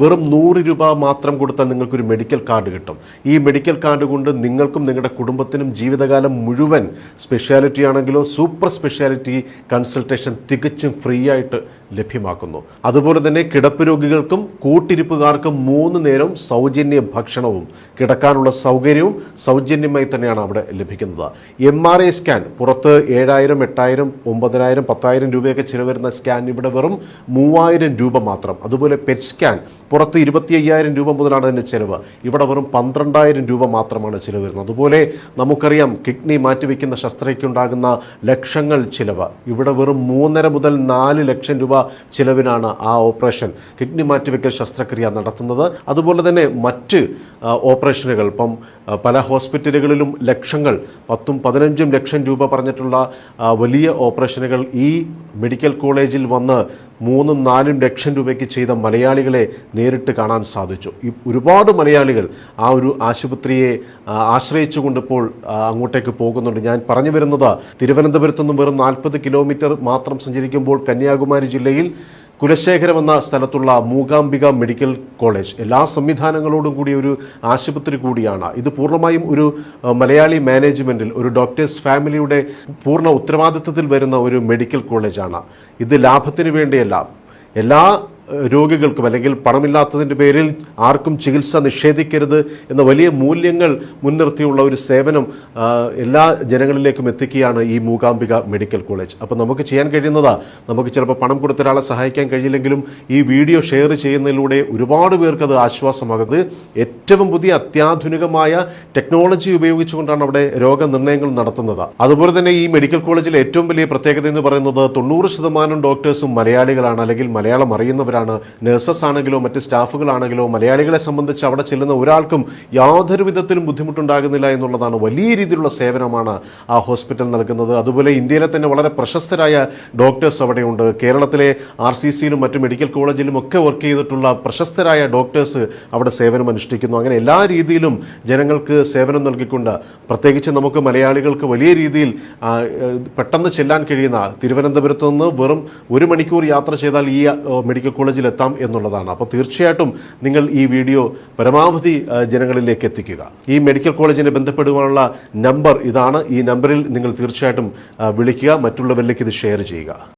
വെറും നൂറ് രൂപ മാത്രം കൊടുത്താൽ നിങ്ങൾക്കൊരു മെഡിക്കൽ കാർഡ് കിട്ടും. ഈ മെഡിക്കൽ കാർഡ് കൊണ്ട് നിങ്ങൾക്കും നിങ്ങളുടെ കുടുംബത്തിനും ജീവിതകാലം മുഴുവൻ സ്പെഷ്യാലിറ്റി ആണെങ്കിലോ സൂപ്പർ സ്പെഷ്യാലിറ്റി കൺസൾട്ടേഷൻ തികച്ചും ഫ്രീ ആയിട്ട് ലഭ്യമാക്കുന്നു. അതുപോലെ തന്നെ കിടപ്പ് രോഗികൾക്കും കൂട്ടിരിപ്പുകാർക്കും മൂന്ന് നേരം സൗജന്യ ഭക്ഷണവും കിടക്കാനുള്ള സൗകര്യവും സൗജന്യമായി തന്നെയാണ് അവിടെ ലഭിക്കുന്നത്. എം ആർ ഐ സ്കാൻ പുറത്ത് ഏഴായിരം എട്ടായിരം ഒമ്പതിനായിരം പത്തായിരം രൂപയൊക്കെ ചിലവരുന്ന സ്കാൻ ഇവിടെ വെറും മൂവായിരം രൂപ മാത്രം. അതുപോലെ പെറ്റ് സ്കാൻ പുറത്ത് ഇരുപത്തി അയ്യായിരം രൂപ മുതലാണ് അതിന്റെ ചിലവ്. ഇവിടെ വെറും പന്ത്രണ്ടായിരം രൂപ മാത്രമാണ് ചിലവ് വരുന്നത്. അതുപോലെ നമുക്കറിയാം കിഡ്നി മാറ്റിവെക്കുന്ന ശസ്ത്രയ്ക്കുണ്ടാകുന്ന ലക്ഷങ്ങൾ ചിലവ്. ഇവിടെ വെറും മൂന്നര മുതൽ നാല് ലക്ഷം രൂപ ചിലവിനാണ് ആ ഓപ്പറേഷൻ കിഡ്നി മാറ്റിവെക്കൽ ശസ്ത്രക്രിയ നടത്തുന്നത്. അതുപോലെ തന്നെ മറ്റ് ഓപ്പറേഷനുകൾ. ഇപ്പം പല ഹോസ്പിറ്റലുകളിലും ലക്ഷങ്ങൾ പത്തും പതിനഞ്ചും ലക്ഷം രൂപ പറഞ്ഞിട്ടുള്ള വലിയ ഓപ്പറേഷനുകൾ ഈ മെഡിക്കൽ കോളേജിൽ വന്ന് മൂന്നും നാലും ലക്ഷം രൂപയ്ക്ക് ചെയ്ത മലയാളികളെ നേരിട്ട് കാണാൻ സാധിച്ചു. ഈ ഒരുപാട് മലയാളികൾ ആ ഒരു ആശുപത്രിയെ ആശ്രയിച്ചു കൊണ്ടിപ്പോൾ അങ്ങോട്ടേക്ക് പോകുന്നുണ്ട്. ഞാൻ പറഞ്ഞു വരുന്നത് തിരുവനന്തപുരത്തു നിന്നും വെറും നാൽപ്പത് കിലോമീറ്റർ മാത്രം സഞ്ചരിക്കുമ്പോൾ കന്യാകുമാരി ജില്ലയിൽ കുലശേഖരം എന്ന സ്ഥലത്തുള്ള മൂകാംബിക മെഡിക്കൽ കോളേജ്. എല്ലാ സംവിധാനങ്ങളോടും കൂടിയ ഒരു ആശുപത്രി കൂടിയാണ്. ഇത് പൂർണമായും ഒരു മലയാളി മാനേജ്മെന്റിൽ ഒരു ഡോക്ടേഴ്സ് ഫാമിലിയുടെ പൂർണ ഉത്തരവാദിത്വത്തിൽ വരുന്ന ഒരു മെഡിക്കൽ കോളേജാണ്. ഇത് ലാഭത്തിന് വേണ്ടിയല്ല. എല്ലാ രോഗികൾക്കും അല്ലെങ്കിൽ പണമില്ലാത്തതിന്റെ പേരിൽ ആർക്കും ചികിത്സ നിഷേധിക്കരുത് എന്ന വലിയ മൂല്യങ്ങൾ മുൻനിർത്തിയുള്ള ഒരു സേവനം എല്ലാ ജനങ്ങളിലേക്കും എത്തിക്കുകയാണ് ഈ മൂകാംബിക മെഡിക്കൽ കോളേജ്. അപ്പോൾ നമുക്ക് ചെയ്യാൻ കഴിയുന്നത് നമുക്ക് ചിലപ്പോൾ പണം കൊടുത്ത ഒരാളെ സഹായിക്കാൻ കഴിയില്ലെങ്കിലും ഈ വീഡിയോ ഷെയർ ചെയ്യുന്നതിലൂടെ ഒരുപാട് പേർക്ക് അത് ആശ്വാസമാകുന്നത്. ഏറ്റവും പുതിയ അത്യാധുനികമായ ടെക്നോളജി ഉപയോഗിച്ചുകൊണ്ടാണ് അവിടെ രോഗനിർണയങ്ങൾ നടത്തുന്നത്. അതുപോലെ തന്നെ ഈ മെഡിക്കൽ കോളേജിലെ ഏറ്റവും വലിയ പ്രത്യേകത എന്ന് പറയുന്നത് തൊണ്ണൂറ് ശതമാനം ഡോക്ടേഴ്സും മലയാളികളാണ് അല്ലെങ്കിൽ മലയാളം അറിയുന്നവരാണ്. നഴ്സസ് ആണെങ്കിലോ മറ്റ് സ്റ്റാഫുകളാണെങ്കിലോ മലയാളികളെ സംബന്ധിച്ച് അവിടെ ചെല്ലുന്ന ഒരാൾക്കും യാതൊരു വിധത്തിലും ബുദ്ധിമുട്ടുണ്ടാകുന്നില്ല എന്നുള്ളതാണ് വലിയ രീതിയിലുള്ള സേവനമാണ് ആ ഹോസ്പിറ്റൽ നൽകുന്നത്. അതുപോലെ ഇന്ത്യയിലെ തന്നെ വളരെ പ്രശസ്തരായ ഡോക്ടേഴ്സ് അവിടെയുണ്ട്. കേരളത്തിലെ ആർ സി സിയിലും മറ്റു മെഡിക്കൽ കോളേജിലും ഒക്കെ വർക്ക് ചെയ്തിട്ടുള്ള പ്രശസ്തരായ ഡോക്ടേഴ്സ് അവിടെ സേവനം അനുഷ്ഠിക്കുന്നു. അങ്ങനെ എല്ലാ രീതിയിലും ജനങ്ങൾക്ക് സേവനം നൽകിക്കൊണ്ട് പ്രത്യേകിച്ച് നമുക്ക് മലയാളികൾക്ക് വലിയ രീതിയിൽ പെട്ടെന്ന് ചെല്ലാൻ കഴിയുന്ന തിരുവനന്തപുരത്ത് നിന്ന് വെറും ഒരു മണിക്കൂർ യാത്ര ചെയ്താൽ ഈ മെഡിക്കൽ കോളേജിൽ എത്താം എന്നുള്ളതാണ്. അപ്പോൾ തീർച്ചയായിട്ടും നിങ്ങൾ ഈ വീഡിയോ പരമാവധി ജനങ്ങളിലേക്ക് എത്തിക്കുക. ഈ മെഡിക്കൽ കോളേജിനെ ബന്ധപ്പെടുവാനുള്ള നമ്പർ ഇതാണ്. ഈ നമ്പറിൽ നിങ്ങൾ തീർച്ചയായിട്ടും വിളിക്കുക. മറ്റുള്ളവരിലേക്ക് ഇത് ഷെയർ ചെയ്യുക.